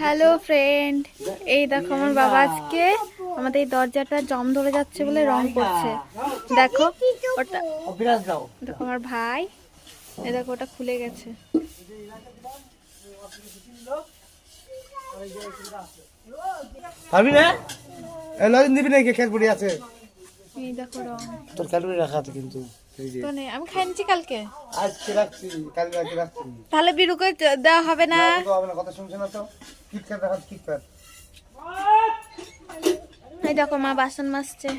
Hello friend এই দেখো আমার বাবা আজকে আমাদের এই দরজাটা জম ধরে যাচ্ছে বলে রং করছে। দেখো ওটা দেখো আমার ভাই। এই দেখো ওটা খুলে গেছে। নাকি? আছে। এই দেখো রং। তোর রাখা আছে কিন্তু। আমি খাইছি কালকে। আজকে রাখছি কালকে রাখছি। রাখছি তাহলে বিরুকে দেওয়া হবে না। না, হবে না কথা শুনছে না তো। কিটক্যাট রাখা কিটক্যাট এই দেখো মা বাসন মাজছে।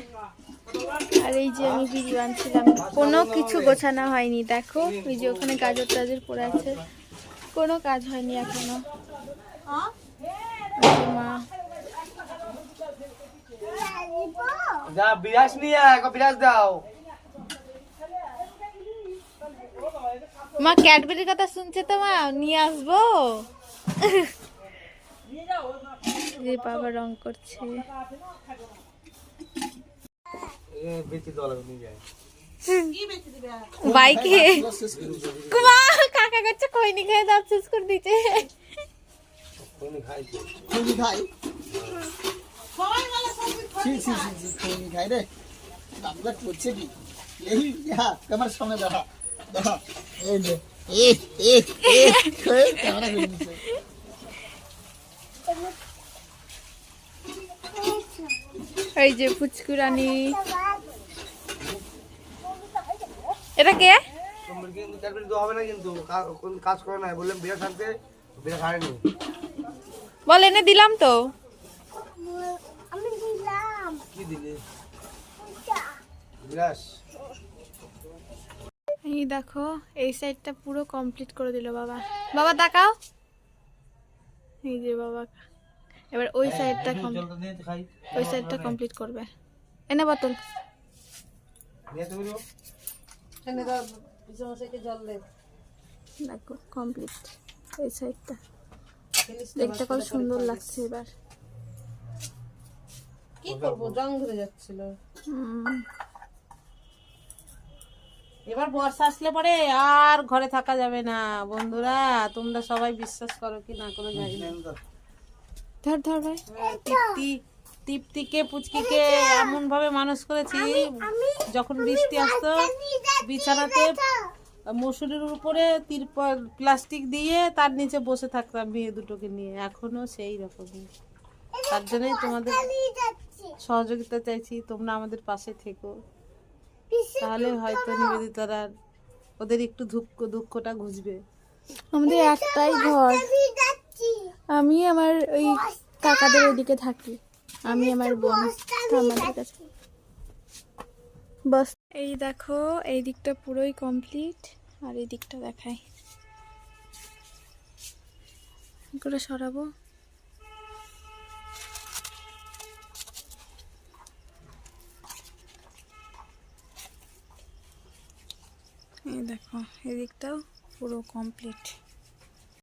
আর এই যে আমি ভিডিও আনছিলাম কোনো কিছু গোছানো হয়নি দেখো। এই যে ওখানে গাজর টাজর পড়ে আছে। কোনো কাজ হয়নি এখনও। মা। যা নিয়ে দাও। মা ক্যাডবেরির কথা শুনছে তো মা? নিয়ে আসব? যে বাবা রং করছে বাইকে কাকা করছে খৈনি খেয়ে দাঁত শেষ করে দিচ্ছে হ্যাঁ ক্যামেরা এই যে ফুচকুরানি এটা কে? হবে না কিন্তু কোন কাজ না বললাম থাকতে বল, এনে দিলাম তো। বিরাজ এই দেখো, এই সাইডটা পুরো কমপ্লিট করে দিল বাবা। বাবা, তাকাও। এই যে বাবা। এবার ওই সাইডটা খাই। ওই সাইডটা কমপ্লিট করবে। এনে বোতল। নিয়ে তো বলো দেখো কমপ্লিট এই সাইডটা দেখতে কত সুন্দর লাগছে এবার। কি করব? জং ধরে যাচ্ছিল। হুম, এবার বর্ষা আসলে পরে আর ঘরে থাকা যাবে না। বন্ধুরা তোমরা সবাই বিশ্বাস করো কি না করো জানি না। ধর ধর ভাই। তৃপ্তি তৃপ্তিকে পুচকিকে এমন ভাবে মানুষ করেছি যখন বৃষ্টি আসতো বিছানাতে মসুরির উপরে তিরপল প্লাস্টিক দিয়ে তার নিচে বসে থাকতাম মেয়ে দুটোকে নিয়ে। এখনও সেই রকমই। তার জন্যই তোমাদের সহযোগিতা চাইছি তোমরা আমাদের পাশে থেকো। তাহলে হয়তো নিবেদিতারা ওদের একটু দুঃখ দুঃখটা ঘুচবে। আমাদের একটাই ঘর। আমি আমার ওই কাকাদের ওইদিকে থাকি। আমি আমার বোন আমাদের কাছে বাস এই দেখো এই দিকটা পুরোই কমপ্লিট আর এই দিকটা দেখাই। করে সরাবো। এই দেখো এই দিকটাও পুরো কমপ্লিট